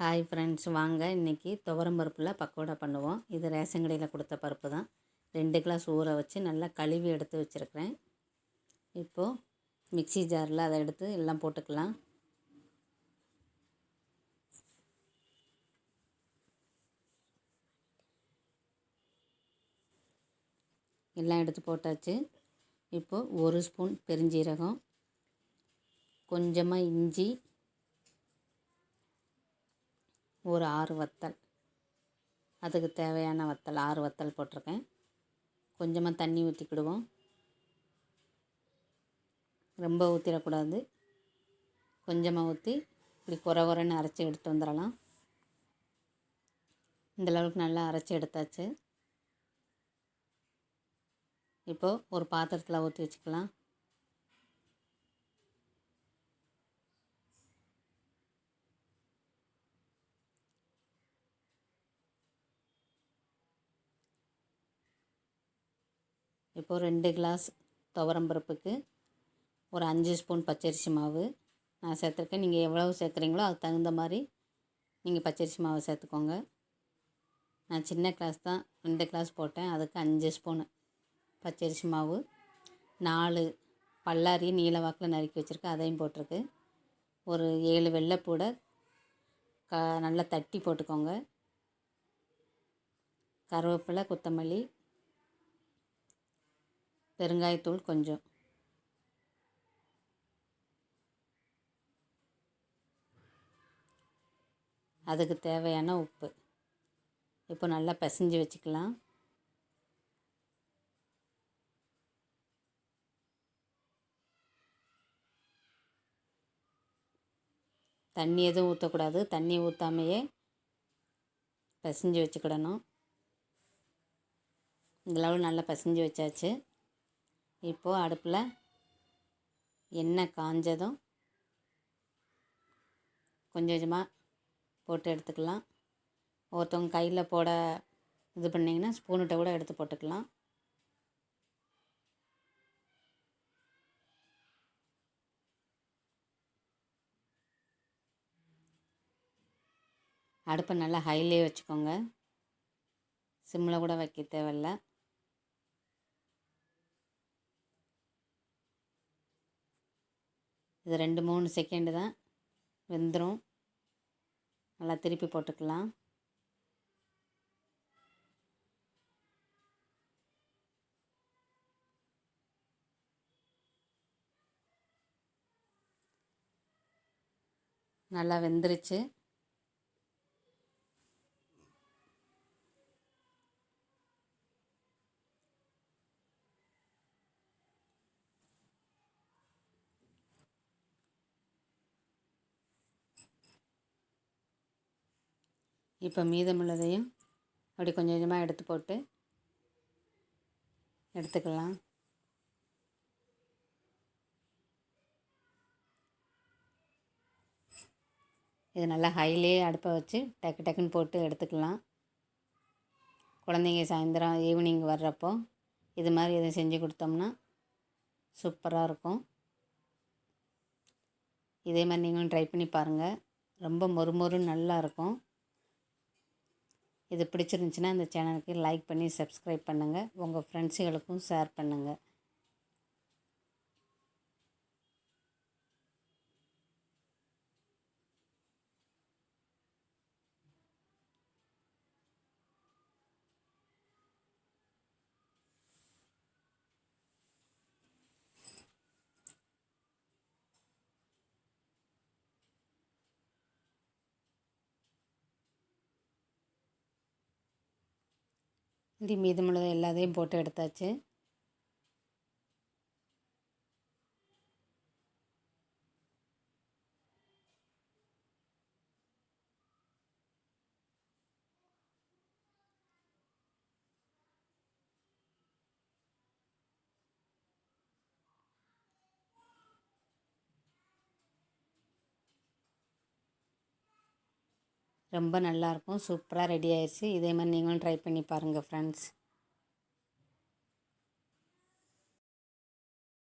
Hi friends வாங்க. இன்றைக்கி துவரம் பருப்பில் பக்கோடா பண்ணுவோம். இது ரேஷன் கடையில் கொடுத்த பருப்பு தான். ரெண்டு கிளாஸ் ஊற வச்சு நல்லா கழுவி எடுத்து வச்சுருக்கிறேன். இப்போது மிக்ஸி ஜாரில் அதை எடுத்து எல்லாம் போட்டுக்கலாம். எல்லாம் எடுத்து போட்டாச்சு. இப்போது ஒரு ஸ்பூன் பெருஞ்சீரகம் கொஞ்சமாக இஞ்சி ஒரு ஆறு வத்தல். அதுக்கு தேவையான வத்தல் ஆறு வத்தல் போட்டிருக்கேன். கொஞ்சமாக தண்ணி ஊற்றிக்கிடுவோம் ரொம்ப ஊற்றிடக்கூடாது கொஞ்சமாக ஊற்றி இப்படி குறை குறைன்னு அரைச்சி எடுத்து வந்துடலாம். இந்த அளவுக்கு நல்லா அரைச்சி எடுத்தாச்சு. இப்போது ஒரு பாத்திரத்தில் ஊற்றி வச்சுக்கலாம். இப்போது ரெண்டு கிளாஸ் துவரம் பருப்புக்கு ஒரு அஞ்சு ஸ்பூன் பச்சரிசி மாவு. நான் சேர்த்துருக்கேன். நீங்கள் எவ்வளவு சேர்க்குறீங்களோ அதுக்கு தகுந்த மாதிரி நீங்கள் பச்சரிசி மாவு சேர்த்துக்கோங்க. நான் சின்ன கிளாஸ் தான் ரெண்டு கிளாஸ் போட்டேன். அதுக்கு அஞ்சு ஸ்பூனு பச்சரிசி மாவு. நாலு பல்லாரி நீல வாக்கில் நறுக்கி வச்சுருக்கேன். அதையும் போட்டிருக்கு. ஒரு ஏழு வெள்ளைப்பூடை க நல்லா தட்டி போட்டுக்கோங்க. கருவேப்பிலை கொத்தமல்லி பெருங்காயத்தூள் கொஞ்சம். அதுக்கு தேவையான உப்பு. இப்போ நல்லா பிசைஞ்சு வச்சுக்கலாம். தண்ணி எதுவும் ஊற்றக்கூடாது தண்ணி ஊற்றாமையே பிசைஞ்சு வச்சுக்கிடணும். இந்தளவு நல்லா பிசைஞ்சு வச்சாச்சு. இப்போது அடுப்பில் எண்ணெய் காஞ்சதும் கொஞ்சம் கொஞ்சமாக போட்டு எடுத்துக்கலாம். ஒருத்தவங்க கையில் போட இது பண்ணிங்கன்னா ஸ்பூனுகிட்ட கூட எடுத்து போட்டுக்கலாம். அடுப்பை நல்லா ஹைலே வச்சுக்கோங்க. சிம்மில் கூட வைக்க தேவையில்ல. இது ரெண்டு மூணு செகண்டு தான். வெந்துடும் நல்லா திருப்பி போட்டுக்கலாம். நல்லா வெந்துருச்சு. இப்போ மீதமுள்ளதையும் அப்படி கொஞ்சம் கொஞ்சமாக எடுத்து போட்டு எடுத்துக்கலாம். இது நல்லா ஹைலே அடுப்பை வச்சு டக்கு டக்குன்னு போட்டு எடுத்துக்கலாம். குழந்தைங்க சாயந்தரம் ஈவினிங் வர்றப்போ இது மாதிரி எதுவும் செஞ்சு கொடுத்தோம்னா சூப்பராக இருக்கும். இதே மாதிரி நீங்களும் ட்ரை பண்ணி பாருங்கள் ரொம்ப மொறு மொறுன்னு நல்லா இருக்கும். இது பிடிச்சிருந்துச்சின்னா இந்த சேனலுக்கு லைக் பண்ணி சப்ஸ்கிரைப் பண்ணுங்கள் உங்கள் ஃப்ரெண்ட்ஸுகளுக்கும் ஷேர் பண்ணுங்கள் இது மீதமுள்ளதை எல்லாத்தையும் போட்டு எடுத்தாச்சு. ரொம்ப நல்லாயிருக்கும். சூப்பராக ரெடி ஆயிடுச்சு. இதே மாதிரி நீங்களும் ட்ரை பண்ணி பாருங்கள் ஃப்ரெண்ட்ஸ்